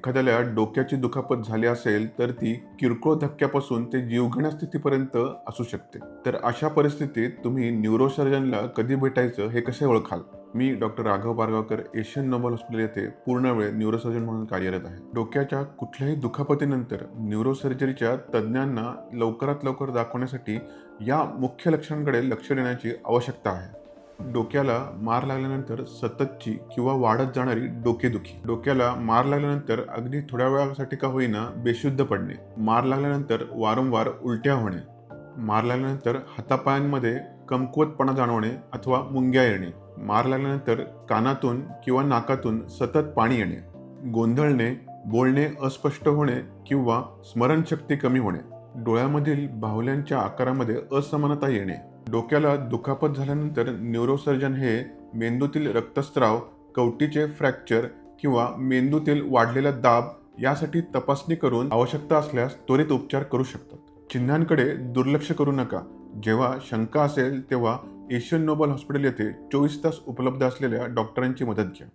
एखाद्याला डोक्याची दुखापत झाली असेल तर ती किरकोळ धक्क्यापासून ते जीवघेण्या स्थितीपर्यंत असू शकते. तर अशा परिस्थितीत तुम्ही न्यूरोसर्जनला कधी भेटायचं हे कसे ओळखाल? मी doctor Raghav Bargaonkar Asian noble hospital येथे पूर्ण वेळ न्यूरोसर्जन म्हणून कार्यरत आहे. डोक्याच्या कुठल्याही दुखापतीनंतर न्यूरोसर्जरीच्या तज्ज्ञांना लवकरात लवकर दाखवण्यासाठी या मुख्य लक्षणांकडे लक्ष देण्याची आवश्यकता आहे. डोक्याला मार लागल्यानंतर सततची किंवा वाढत जाणारी डोकेदुखी. डोक्याला मार लागल्यानंतर अगदी थोड्या वेळासाठी का होईना बेशुद्ध पडणे. मार लागल्यानंतर वारंवार उलट्या होणे. मार लागल्यानंतर हातापायांमध्ये कमकुवतपणा जाणवणे अथवा मुंग्या येणे. मार लागल्यानंतर कानातून किंवा नाकातून सतत पाणी येणे. गोंधळणे बोलणे अस्पष्ट होणे किंवा स्मरणशक्ती कमी होणे. डोळ्यामधील बाहुल्यांच्या आकारामध्ये असमानता येणे. डोक्याला दुखापत झाल्यानंतर न्यूरोसर्जन हे मेंदूतील रक्तस्राव कवटीचे फ्रॅक्चर किंवा मेंदूतील वाढलेला दाब यासाठी तपासणी करून आवश्यकता असल्यास त्वरित उपचार करू शकतात. चिन्हांकडे दुर्लक्ष करू नका. जेव्हा शंका असेल तेव्हा एशियन नोबल हॉस्पिटल येथे चोवीस तास उपलब्ध असलेल्या डॉक्टरांची मदत घ्या.